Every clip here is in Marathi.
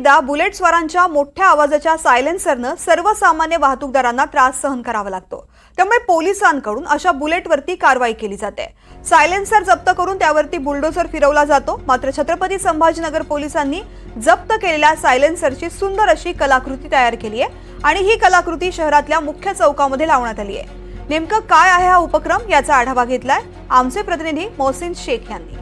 एकदा बुलेट स्वारांच्या मोठ्या आवाजाच्या सायलेन्सरनं सर्वसामान्य वाहतूकदारांना त्रास सहन करावा लागतो. त्यामुळे पोलिसांकडून अशा बुलेटवरती कारवाई केली जाते. सायलेन्सर जप्त करून त्यावरती बुलडोझर फिरवला जातो. मात्र छत्रपती संभाजीनगर पोलिसांनी जप्त केलेल्या सायलेन्सरची सुंदर अशी कलाकृती तयार केली आहे आणि ही कलाकृती शहरातल्या मुख्य चौकामध्ये लावण्यात आली आहे. नेमकं काय आहे हा उपक्रम याचा आढावा घेतलाय आमचे प्रतिनिधी मोहसिन शेख यांनी.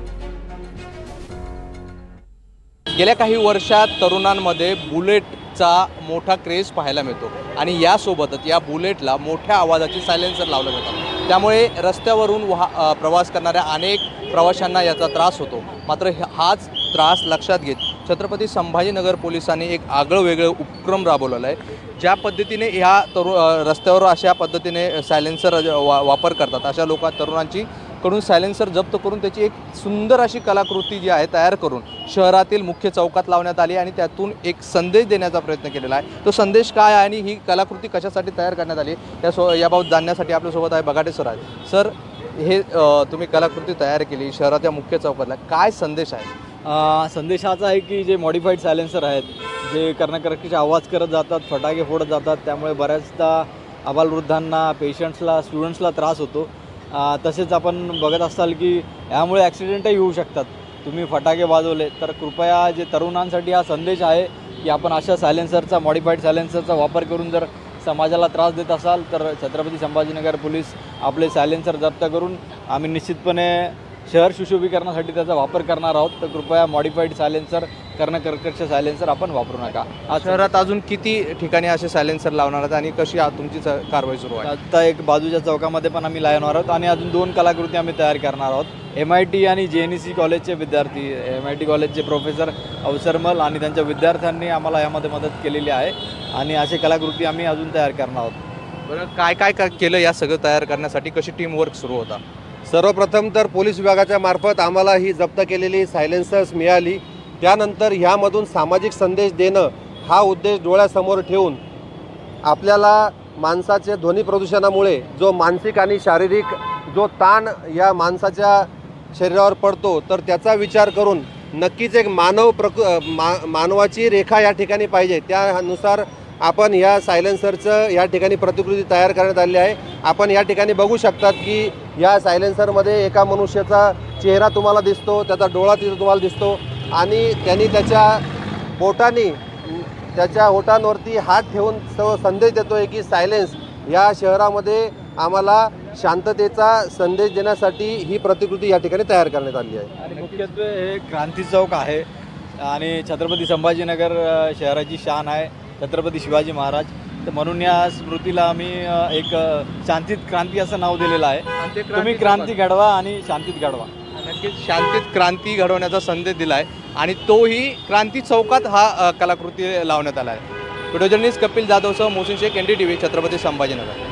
गेल्या काही वर्षात तरुणांमध्ये बुलेटचा मोठा क्रेज पाहायला मिळतो. आणि यासोबतच या बुलेटला मोठ्या आवाजाची सायलेन्सर लावलं जातात त्यामुळे रस्त्यावरून वाह प्रवास करणाऱ्या अनेक प्रवाशांना याचा त्रास होतो. मात्र हाच त्रास लक्षात घेत छत्रपती संभाजीनगर पोलिसांनी एक आगळं वेगळं उपक्रम राबवलेला आहे. ज्या पद्धतीने ह्या तरु रस्त्यावर अशा पद्धतीने सायलेन्सर वा वापर करतात अशा लोका तरुणांची कडून सायलेन्सर जप्त करून त्याची एक सुंदर अशी कलाकृती जी आहे तयार करून शहरातील मुख्य चौकात लावण्यात आली आणि त्यातून एक संदेश देण्याचा प्रयत्न केलेला आहे. तो संदेश काय आहे आणि ही कलाकृती कशासाठी तयार करण्यात आली त्या सो याबाबत जाणण्यासाठी आपल्यासोबत आहे बगाटे सर आहेत. सर हे तुम्ही कलाकृती तयार केली शहराच्या मुख्य चौकातला काय संदेश आहे? संदेश असा आहे की जे मॉडिफाईड सायलेन्सर आहेत जे कर्णकर्कीचे आवाज करत जातात फटाके फोडत जातात त्यामुळे बऱ्याचदा आबालवृद्धांना पेशंट्सला स्टुडंट्सला त्रास होतो. तसेच आपण बघत असाल की यामुळे ॲक्सिडेंटही होऊ शकतात. तुम्ही फटाके वाजवले तर कृपया जे तरुणांसाठी हा संदेश आहे की आपण अशा सायलेन्सरचा मॉडिफाईड सायलेन्सरचा वापर करून जर समाजाला त्रास देत असाल तर छत्रपती संभाजीनगर पोलीस आपले सायलेन्सर जप्त करून आम्ही निश्चितपणे शहर सुशोभीकरणासाठी त्याचा वापर करणार आहोत. तर कृपया मॉडिफाईड सायलेन्सर कर्णकर्कश सायलेन्सर आपण वापरू नका. आज शहरात अजून किती ठिकाणी असे सायलेन्सर लावणार आहेत आणि कशी आ- तुमची च- कारवाई सुरू आहे? आता एक बाजूच्या चौकामध्ये पण आम्ही लावणार आहोत आणि अजून दोन कलाकृती आम्ही तयार करणार आहोत. एम आय टी आणि जे एन ई सी कॉलेजचे विद्यार्थी एम आय टी कॉलेजचे प्रोफेसर अवसरमल आणि त्यांच्या विद्यार्थ्यांनी आम्हाला यामध्ये मदत केलेली आहे. आणि अशी कलाकृती आम्ही अजून तयार करणार आहोत. बरं काय काय काय केलं या सगळं तयार करण्यासाठी? कशी टीम वर्क सुरू होता? सर्वप्रथम तर पोलीस विभागाच्या मार्फत आम्हाला ही जप्त केलेली सायलेन्सर्स मिळाली. त्यानंतर ह्यामधून सामाजिक संदेश देणं हा उद्देश डोळ्यासमोर ठेवून आपल्याला माणसाचे ध्वनी प्रदूषणामुळे जो मानसिक आणि शारीरिक जो ताण या माणसाच्या शरीरावर पडतो तर त्याचा विचार करून नक्कीच एक मानव प्रक मा मानवाची रेखा या ठिकाणी पाहिजे. त्यानुसार आपण ह्या सायलेन्सरचं या ठिकाणी प्रतिकृती तयार करण्यात आली आहे. आपण या ठिकाणी बघू शकतात की या सायलेन्सरमध्ये एका मनुष्याचा चेहरा तुम्हाला दिसतो त्याचा डोळा तिथं तुम्हाला दिसतो. आणि त्यांनी त्याच्या बोटाने त्याच्या ओठांवरती हात ठेवून तो संदेश देतो आहे की सायलेन्स या शहरामध्ये आम्हाला शांततेचा संदेश देण्यासाठी ही प्रतिकृती या ठिकाणी तयार करण्यात आली आहे. आणि मुख्यत्वे हे क्रांती चौक आहे आणि छत्रपती संभाजीनगर शहराची शान आहे छत्रपती शिवाजी महाराज. तर म्हणून या स्मृतीला आम्ही एक शांतीत क्रांती असं नाव दिलेलं आहे. तुम्ही क्रांती घडवा आणि शांतीत घडवा. नक्कीच शांतीत क्रांती घडवण्याचा संदेश दिला आहे आणि तोही क्रांती चौकात हा कलाकृती लावण्यात आला आहे video journalist Kapil जाधवसह Mohsin Shaikh N D T V Chhatrapati Sambhajinagar.